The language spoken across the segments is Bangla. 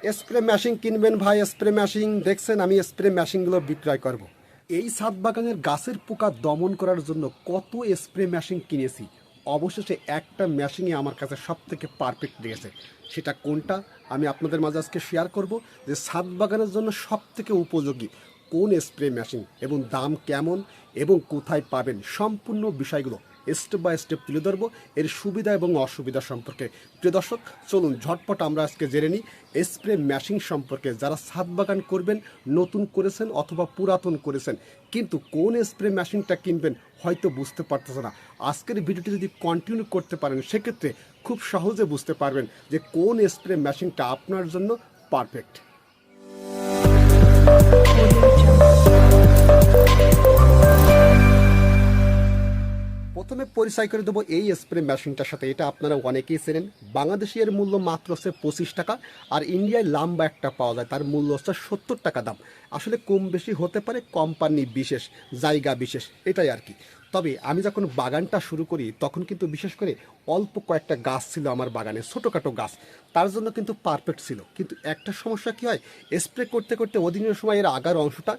স্প্রে মেশিন কিনবেন ভাই স্প্রে মেশিন দেখছেন, আমি স্প্রে মেশিনগুলো বিক্রয় করব। এই ছাদ বাগানের গাছের পোকা দমন করার জন্য কত স্প্রে মেশিন কিনেছি? অবশেষে একটা মেশিনই আমার কাছে সব থেকে পারফেক্ট লেগেছে। সেটা কোনটা? আমি আপনাদের মাঝে আজকে শেয়ার করব যে ছাদ বাগানের জন্য সব থেকে উপযোগী কোন স্প্রে মেশিন এবং দাম কেমন এবং কোথায় পাবেন? সম্পূর্ণ বিষয়গুলো স্টেপ বাই স্টেপ তুলে ধরবো এর সুবিধা এবং অসুবিধা সম্পর্কে। প্রিয় দর্শক, চলুন ঝটপট আমরা আজকে জেনে নিই স্প্রে মেশিন সম্পর্কে। যারা ছাদ বাগান করবেন, নতুন করেছেন অথবা পুরাতন করেছেন, কিন্তু কোন স্প্রে মেশিনটা কিনবেন হয়তো বুঝতে পারতেছে না। আজকের ভিডিওটি যদি কন্টিনিউ করতে পারেন, সেক্ষেত্রে খুব সহজে বুঝতে পারবেন যে কোন স্প্রে মেশিনটা আপনার জন্য পারফেক্ট প্রথমে পরিচয় করে দেবো এই স্প্রে মেশিনটার সাথে। এটা আপনারা অনেকেই চেনেন। বাংলাদেশের এর মূল্য মাত্র হচ্ছে পঁচিশ টাকা আর ইন্ডিয়ায় লাম্বা একটা পাওয়া যায়। তার মূল্য হচ্ছে সত্তর টাকা দাম। আসলে কম বেশি হতে পারে কোম্পানি বিশেষ, জায়গা বিশেষ, এটাই আর কি। তবে আমি যখন বাগানটা শুরু করি, তখন কিন্তু বিশেষ করে অল্প কয়েকটা গাছ ছিল আমার বাগানে, ছোটোখাটো গাছ। তার জন্য কিন্তু পারফেক্ট ছিল। কিন্তু একটা সমস্যা কী হয়, স্প্রে করতে করতে অধীনের সময় এর আগার অংশটা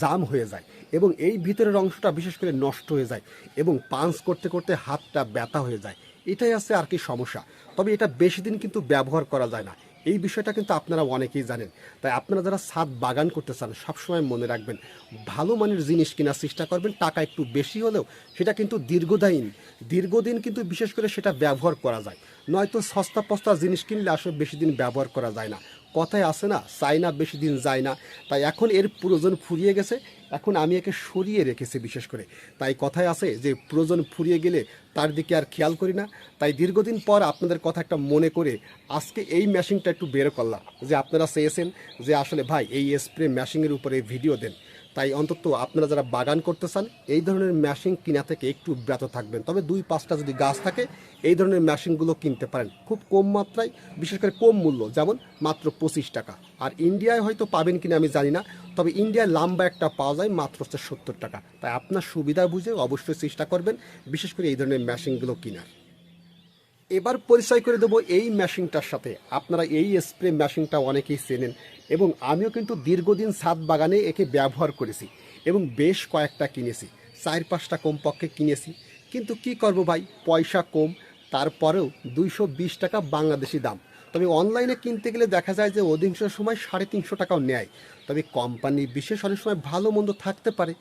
জাম হয়ে যায় এবং এই ভিতরের অংশটা বিশেষ করে নষ্ট হয়ে যায় এবং পাঞ্চ করতে করতে হাতটা ব্যথা হয়ে যায়। এটাই আছে আর কি সমস্যা। তবে এটা বেশি দিন কিন্তু ব্যবহার করা যায় না। এই বিষয়টা কিন্তু আপনারা অনেকেই জানেন। তাই আপনারা যারা ছাদ বাগান করতে চান, সবসময় মনে রাখবেন, ভালো মানের জিনিস কেনার চেষ্টা করবেন, টাকা একটু বেশি হলেও সেটা কিন্তু দীর্ঘদায়ীন দীর্ঘদিন কিন্তু বিশেষ করে সেটা ব্যবহার করা যায়। নয়তো সস্তা পস্তা জিনিস কিনলে আসলে বেশি দিন ব্যবহার করা যায় না। কথায় আসে না, চাই না বেশি দিন যায় না। তাই এখন এর প্রয়োজন ফুরিয়ে গেছে। এখন আমি একে সরিয়ে রেখেছি বিশেষ করে। তাই কথায় আছে যে, প্রয়োজন ফুরিয়ে গেলে তার দিকে আর খেয়াল করি না। তাই দীর্ঘদিন পর আপনাদের কথা একটা মনে করে আজকে এই মেশিনটা একটু বের করলাম। যে আপনারা চেয়েছেন যে, আসলে ভাই, এই স্প্রে মেশিনের উপরে ভিডিও দেন। তাই অন্তত আপনারা যারা বাগান করতে চান, এই ধরনের মেশিন কিনা থেকে একটু ব্যাত থাকবেন। তবে দুই পাঁচটা যদি গাছ থাকে, এই ধরনের মেশিনগুলো কিনতে পারেন। খুব কম মাত্রায়, বিশেষ করে কম মূল্য। যেমন মাত্র পঁচিশ টাকা। আর ইন্ডিয়ায় হয়তো পাবেন কিনা আমি জানি না। তবে ইন্ডিয়ায় লাম্বা একটা পাওয়া যায় মাত্র হচ্ছে সত্তর টাকা। তাই আপনার সুবিধা বুঝে অবশ্যই চেষ্টা করবেন, বিশেষ করে এই ধরনের মেশিনগুলো কেনার। এবার পরিচয় করে দেবো এই মেশিনটার সাথে। আপনারা এই স্প্রে মেশিনটা অনেকেই চেনেন এবং আমিও কিন্তু দীর্ঘদিন ছাদ বাগানে একে ব্যবহার করেছি এবং বেশ কয়েকটা কিনেছি। চার পাঁচটা কমপক্ষে কিনেছি। কিন্তু কি করব ভাই? পয়সা কম, তারপরেও দুইশো বিশ টাকা বাংলাদেশি দাম। তবে অনলাইনে কিনতে গেলে দেখা যায় যে অধিকাংশ সময় সাড়ে তিনশো টাকাও নেয়। তবে কোম্পানি বিশেষ অনেক সময় ভালো মন্দ থাকতে পারে।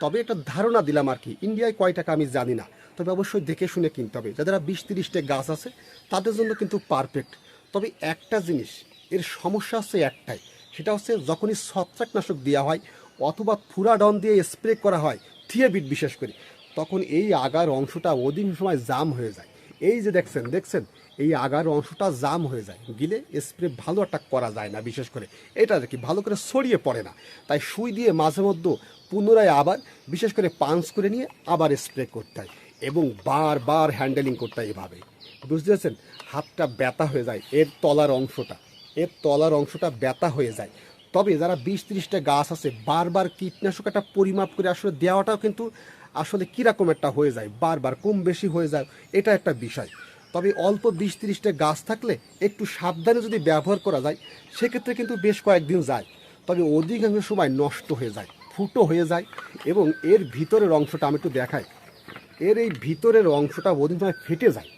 তবে একটা ধারণা দিলাম আর কি, ইন্ডিয়ায় কয় টাকা আমি জানি না। তবে অবশ্যই দেখে শুনে কিনতে হবে। যাদের বিশ তিরিশটা গাছ আছে, তাদের জন্য কিন্তু পারফেক্ট তবে একটা জিনিস, এর সমস্যা হচ্ছে একটাই, সেটা হচ্ছে যখনই ছত্রাকনাশক দেওয়া হয় অথবা ফুরাডন দিয়ে স্প্রে করা হয় থিয়েবিট বিশেষ করে, তখন এই আগার অংশটা অধিক সময় জাম হয়ে যায়। এই যে দেখছেন দেখছেন? এই আগার অংশটা জাম হয়ে যায়। গিলে স্প্রে ভালো একটা করা যায় না, বিশেষ করে। এটা আর কি, ভালো করে ছড়িয়ে পড়ে না। তাই সুই দিয়ে মাঝে মধ্যে পুনরায় আবার, বিশেষ করে পাঞ্চ করে নিয়ে আবার স্প্রে করতে হয় এবং বারবার হ্যান্ডেলিং করতে হয় এভাবে। বুঝতে পারছেন? হাতটা ব্যথা হয়ে যায়, এর তলার অংশটা। এর তলার অংশটা ব্যথা হয়ে যায়। তবে যারা বিশ তিরিশটা গাছ আছে, বারবার কীটনাশক একটা পরিমাপ করে আসলে দেওয়াটাও কিন্তু আসলে কীরকম একটা হয়ে যায়, বারবার কম বেশি হয়ে যায়, এটা একটা বিষয়। তবে অল্প বিশ তিরিশটা গাছ থাকলে একটু সাবধানে যদি ব্যবহার করা যায়, সেক্ষেত্রে কিন্তু বেশ কয়েকদিন যায়। তবে অধিকাংশ সময় নষ্ট হয়ে যায়, ফুটো হয়ে যায় এবং এর ভিতরের অংশটা আমি একটু দেখাই। এর এই ভিতরের অংশটা অধিক সময় ফেটে যায়।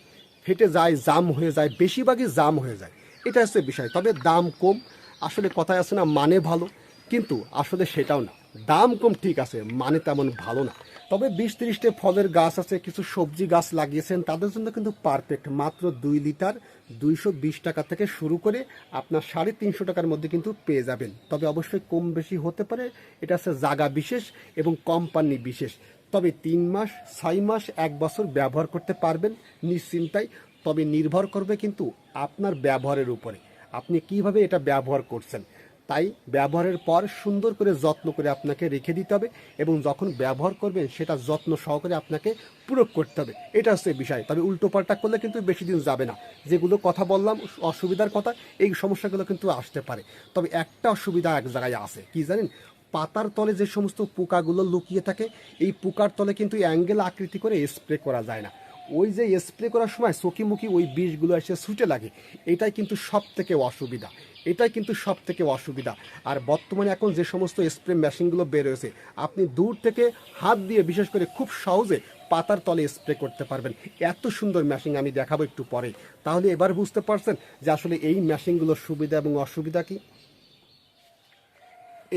ফেটে যায়, জাম হয়ে যায়, বেশিরভাগই জাম হয়ে যায়। এটা হচ্ছে বিষয়। তবে দাম কম। আসলে কথায় আছে না মানে ভালো। কিন্তু আসলে সেটাও না। দাম কম ঠিক আছে মানে তেমন ভালো না। তবে বিশ তিরিশটা ফলের গাছ আছে, কিছু সবজি গাছ লাগিয়েছেন। তাদের জন্য কিন্তু পারফেক্ট মাত্র দুই লিটার দুইশো বিশ টাকা থেকে শুরু করে আপনার সাড়ে তিনশো টাকার মধ্যে কিন্তু পেয়ে যাবেন। তবে অবশ্যই কম বেশি হতে পারে, এটা হচ্ছে জাগা বিশেষ এবং কোম্পানি বিশেষ। তবে তিন মাস, ছয় মাস, এক বছর ব্যবহার করতে পারবেন নিশ্চিন্তায়, তবে নির্ভর করবে কিন্তু আপনার ব্যবহারের উপরে। আপনি কীভাবে এটা ব্যবহার করছেন? তাই ব্যবহারের পর সুন্দর করে যত্ন করে আপনাকে রেখে দিতে হবে এবং যখন ব্যবহার করবেন সেটা যত্ন সহকারে আপনাকে প্রয়োগ করতে হবে। এটা হচ্ছে বিষয়। তবে উল্টো পাল্টা করলে কিন্তু বেশি দিন যাবে না। যেগুলো কথা বললাম, অসুবিধার কথা, এই সমস্যাগুলো কিন্তু আসতে পারে। তবে একটা অসুবিধা এক জায়গায় আছে। কি জানেন? পাতার তলে যে সমস্ত পোকাগুলো লুকিয়ে থাকে, এই পোকার তলে কিন্তু অ্যাঙ্গেল আকৃতি করে স্প্রে করা যায় না। ওই যে স্প্রে করার সময় চকিমুখি ওই বিষগুলো এসে ছুটে লাগে, এটাই কিন্তু সব থেকে অসুবিধা, এটাই কিন্তু সব থেকে অসুবিধা। আর বর্তমানে এখন যে সমস্ত স্প্রে মেশিনগুলো বের হয়েছে, আপনি দূর থেকে হাত দিয়ে বিশেষ করে খুব সহজে পাতার তলে স্প্রে করতে পারবেন। এত সুন্দর মেশিন আমি দেখাবো একটু পরে। তাহলে এবার বুঝতে পারছেন যে আসলে এই মেশিনগুলোর সুবিধা এবং অসুবিধা কি?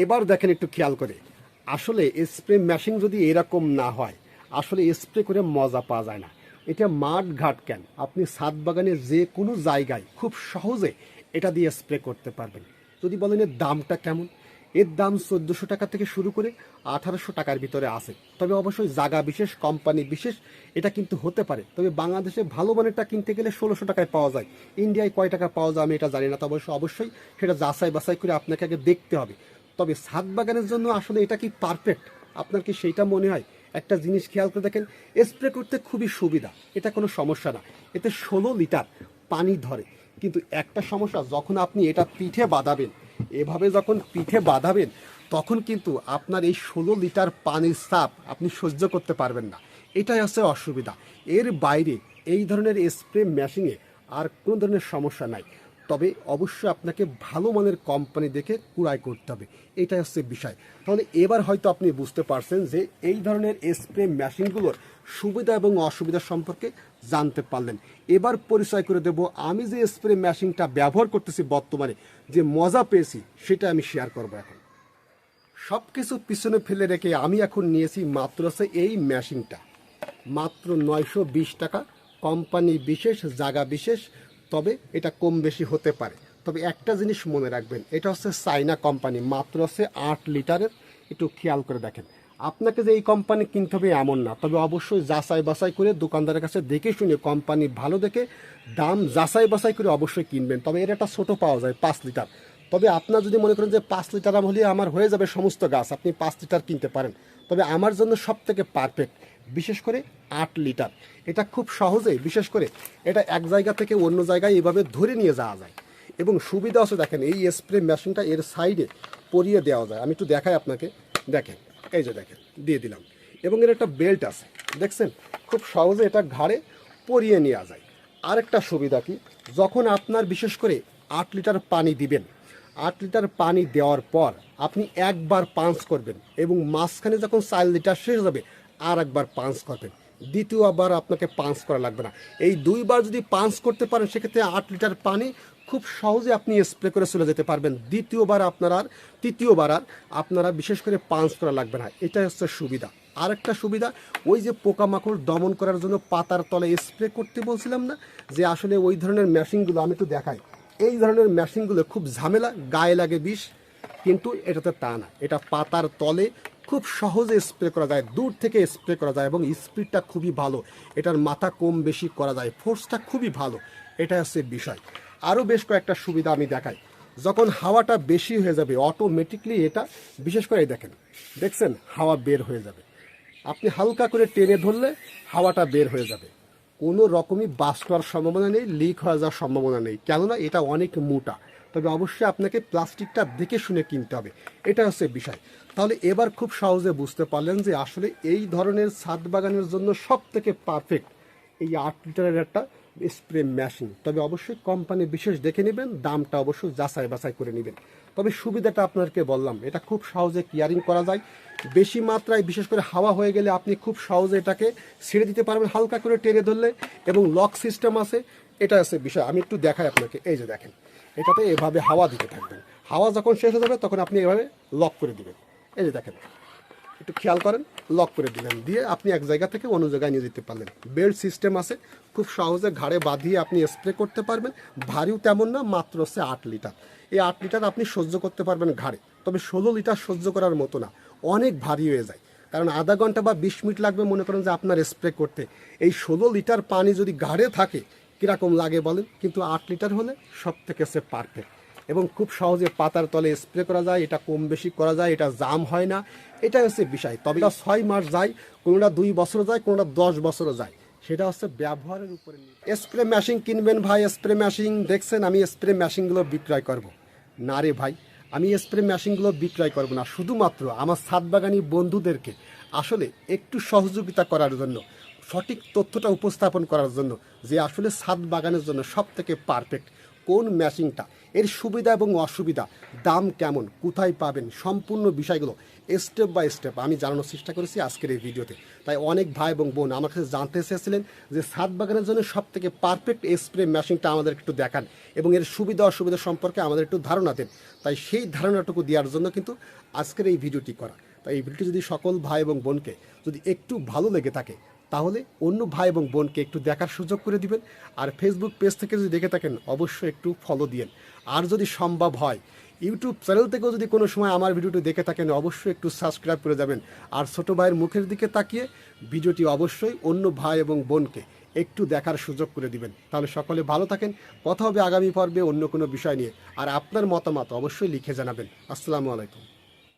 এবার দেখেন একটু খেয়াল করে, আসলে স্প্রে মেশিন যদি এরকম না হয়, আসলে স্প্রে করে মজা পাওয়া যায় না। এটা মাঠ ঘাট কেন? আপনি ছাদ বাগানের যে কোনো জায়গায় খুব সহজে এটা দিয়ে স্প্রে করতে পারবেন। যদি বলেন এর দামটা কেমন? এর দাম চোদ্দোশো টাকা থেকে শুরু করে আঠারোশো টাকার ভিতরে আছে। তবে অবশ্যই জায়গা বিশেষ, কোম্পানি বিশেষ, এটা কিন্তু হতে পারে। তবে বাংলাদেশে ভালো মানেরটা কিনতে গেলে ষোলোশো টাকায় পাওয়া যায়। ইন্ডিয়ায় কয় টাকা পাওয়া যায় আমি এটা জানি না, তবে অবশ্য অবশ্যই সেটা যাচাই বাছাই করে আপনাকে আগে দেখতে হবে। তবে ছাদ বাগানের জন্য আসলে এটা কি পারফেক্ট আপনার কি সেইটা মনে হয়? একটা জিনিস খেয়াল করে দেখেন স্প্রে করতে খুবই সুবিধা, এটা কোনো সমস্যা না। এতে ষোলো লিটার পানি ধরে। কিন্তু একটা সমস্যা, যখন আপনি এটা পিঠে বাঁধাবেন, এভাবে যখন পিঠে বাঁধাবেন, তখন কিন্তু আপনার এই ষোলো লিটার পানির সাপ আপনি সহ্য করতে পারবেন না। এটাই হচ্ছে অসুবিধা। এর বাইরে এই ধরনের স্প্রে মেশিনে আর কোনো ধরনের সমস্যা নাই। তবে অবশ্যই আপনাকে ভালো মানের কোম্পানি দেখে কুড়াই করতে হবে। এটাই হচ্ছে বিষয়। তাহলে এবার হয়তো আপনি বুঝতে পারছেন যে এই ধরনের স্প্রে মেশিনগুলোর সুবিধা এবং অসুবিধা সম্পর্কে জানতে পারলেন। এবার পরিচয় করে দেব, আমি যে স্প্রে মেশিনটা ব্যবহার করতেছি বর্তমানে, যে মজা পেয়েছি, সেটা আমি শেয়ার করব এখন। সব কিছু পিছনে ফেলে রেখে আমি এখন নিয়েছি মাত্র আছে এই মেশিনটা মাত্র নয়শো বিশ টাকা। কোম্পানি বিশেষ, জায়গা বিশেষ তবে এটা কম বেশি হতে পারে। তবে একটা জিনিস মনে রাখবেন, এটা হচ্ছে চাইনা কোম্পানি, মাত্র হচ্ছে আট লিটারের, একটু খেয়াল করে দেখেন। আপনাকে যে এই কোম্পানি কিনতে হবে এমন না, তবে অবশ্যই যাচাই বাছাই করে দোকানদারের কাছে দেখে শুনে কোম্পানি ভালো দেখে দাম যাচাই বাছাই করে অবশ্যই কিনবেন। তবে এর একটা ছোটো পাওয়া যায়, পাঁচ লিটার। তবে আপনার যদি মনে করেন যে পাঁচ লিটার হলে আমার হয়ে যাবে সমস্ত গাছ, আপনি পাঁচ লিটার কিনতে পারেন। তবে আমার জন্য সব থেকে পারফেক্ট বিশেষ করে আট লিটার। এটা খুব সহজেই বিশেষ করে এটা এক জায়গা থেকে অন্য জায়গায় এভাবে ধরে নিয়ে যাওয়া যায়। এবং সুবিধা আছে দেখেন, এই স্প্রে মেশিনটা এর সাইডে পরিয়ে দেওয়া যায়। আমি একটু দেখাই আপনাকে। দেখেন, এই যে দেখেন, দিয়ে দিলাম। এবং এর একটা বেল্ট আছে। দেখছেন? খুব সহজে এটা ঘাড়ে পরিয়ে নেওয়া যায়। আরেকটা সুবিধা কি? যখন আপনার বিশেষ করে আট লিটার পানি দিবেন, আট লিটার পানি দেওয়ার পর আপনি একবার পাঞ্চ করবেন এবং মাঝখানে যখন চার লিটার শেষ হবে আর একবার পাঞ্চ করবেন। দ্বিতীয়বার আপনাকে পাঞ্চ করা লাগবে না। এই দুইবার যদি পাঞ্চ করতে পারেন, সেক্ষেত্রে আট লিটার পানি খুব সহজে আপনি স্প্রে করে চলে যেতে পারবেন। দ্বিতীয়বার আপনার আর, তৃতীয়বার আর আপনারা বিশেষ করে পাঞ্চ করা লাগবে না। এটাই হচ্ছে সুবিধা। আরেকটা সুবিধা, ওই যে পোকামাকড় দমন করার জন্য পাতার তলে স্প্রে করতে বলছিলাম না, যে আসলে ওই ধরনের মেশিনগুলো আমি একটু দেখাই। এই ধরনের মেশিনগুলো খুব ঝামেলা, গায়ে লাগে বিষ, কিন্তু এটাতে তা না। এটা পাতার তলে খুব সহজে স্প্রে করা যায়, দূর থেকে স্প্রে করা যায় এবং স্পিডটা খুবই ভালো। এটার মাথা কম বেশি করা যায় ফোর্সটা খুবই ভালো। এটা হচ্ছে বিষয়। আরও বেশ কয়েকটা সুবিধা আমি দেখাই। যখন হাওয়াটা বেশি হয়ে যাবে অটোমেটিকলি এটা, বিশেষ করে দেখেন, দেখছেন, হাওয়া বের হয়ে যাবে। আপনি হালকা করে টেনে ধরলে হাওয়াটা বের হয়ে যাবে। কোনো রকমই বাস্ট হওয়ার সম্ভাবনা নেই লিক হয়ে যাওয়ার সম্ভাবনা নেই। কেননা এটা অনেক মোটা। তবে অবশ্যই আপনাকে প্লাস্টিকটা দেখে শুনে কিনতে হবে। এটা হচ্ছে বিষয়। তাহলে এবার খুব সহজে বুঝতে পারলেন যে আসলে এই ধরনের ছাদ বাগানের জন্য সব থেকে পারফেক্ট এই আট লিটারের একটা স্প্রে মেশিন তবে অবশ্যই কোম্পানি বিশেষ দেখে নেবেন, দামটা অবশ্যই যাচাই বাছাই করে নেবেন। তবে সুবিধাটা আপনাকে বললাম, এটা খুব সহজে কেয়ারিং করা যায়। বেশি মাত্রায়, বিশেষ করে হাওয়া হয়ে গেলে আপনি খুব সহজে এটাকে ছেড়ে দিতে পারবেন হালকা করে টেনে ধরলে এবং লক সিস্টেম আছে। এটা আছে বিষয়। আমি একটু দেখাই আপনাকে। এই যে দেখেন এটাতে এভাবে হাওয়া দিতে থাকবেন। হাওয়া যখন শেষ হয়ে যাবে, তখন আপনি এভাবে লক করে দিবেন। এই যে দেখেন, একটু খেয়াল করেন লক করে দিলেন। দিয়ে আপনি এক জায়গা থেকে অন্য জায়গায় নিয়ে যেতে পারলেন। বেল্ট সিস্টেম আছে, খুব সহজে ঘাড়ে বাঁধিয়ে আপনি স্প্রে করতে পারবেন। ভারীও তেমন না, মাত্র হচ্ছে আট লিটার। এই আট লিটার আপনি সহ্য করতে পারবেন ঘাড়ে। তবে ষোলো লিটার সহ্য করার মতো না, অনেক ভারী হয়ে যায়। কারণ আধা ঘণ্টা বা বিশ মিনিট লাগবে মনে করেন যে আপনার স্প্রে করতে। এই ষোলো লিটার পানি যদি ঘাড়ে থাকে কীরকম লাগে বলেন? কিন্তু আট লিটার হলে সব থেকে সে পারফেক্ট এবং খুব সহজে পাতার তলে স্প্রে করা যায়, এটা কম বেশি করা যায়, এটা জাম হয় না। এটাই হচ্ছে বিষয়। তবে এটা ছয় মাস যায়, কোনোটা দুই বছর যায়, কোনোটা দশ বছরও যায়। সেটা হচ্ছে ব্যবহারের উপরে স্প্রে মেশিন কিনবেন ভাই স্প্রে মেশিন দেখছেন, আমি স্প্রে মেশিনগুলো বিক্রয় করব। না রে ভাই, আমি স্প্রে মেশিনগুলো বিক্রয় করব না। শুধুমাত্র আমার ছাদ বাগানি বন্ধুদেরকে আসলে একটু সহযোগিতা করার জন্য সঠিক তথ্যটা উপস্থাপন করার জন্য যে আসলে ছাদ বাগানের জন্য সব থেকে পারফেক্ট কোন ম্যাচিংটা, এর সুবিধা এবং অসুবিধা, দাম কেমন, কোথায় পাবেন, সম্পূর্ণ বিষয়গুলো স্টেপ বাই স্টেপ আমি জানানোর চেষ্টা করেছি আজকের এই ভিডিওতে। তাই অনেক ভাই এবং বোন আমার কাছে জানতে চেয়েছিলেন যে ছাদ বাগানের জন্য সব থেকে পারফেক্ট স্প্রে মেশিনটা আমাদের একটু দেখান এবং এর সুবিধা অসুবিধা সম্পর্কে আমাদের একটু ধারণা দেন। তাই সেই ধারণাটুকু দেওয়ার জন্য কিন্তু আজকের এই ভিডিওটি করা। তাই এই ভিডিওটি যদি সকল ভাই এবং বোনকে যদি একটু ভালো লেগে থাকে তাহলে অন্য ভাই এবং বোনকে একটু দেখার সুযোগ করে দিবেন। আর ফেসবুক পেজ থেকে যদি দেখে থাকেন, অবশ্যই একটু ফলো দিয়েন। আর যদি সম্ভব হয় ইউটিউব চ্যানেল থেকেও যদি কোনো সময় আমার ভিডিওটি দেখে থাকেন, অবশ্যই একটু সাবস্ক্রাইব করে যাবেন। আর ছোটো ভাইয়ের মুখের দিকে তাকিয়ে ভিডিওটি অবশ্যই অন্য ভাই এবং বোনকে একটু দেখার সুযোগ করে দিবেন। তাহলে সকলে ভালো থাকেন, কথা হবে আগামী পর্বে অন্য কোনো বিষয় নিয়ে। আর আপনার মতামত অবশ্যই লিখে জানাবেন। আসসালামু আলাইকুম।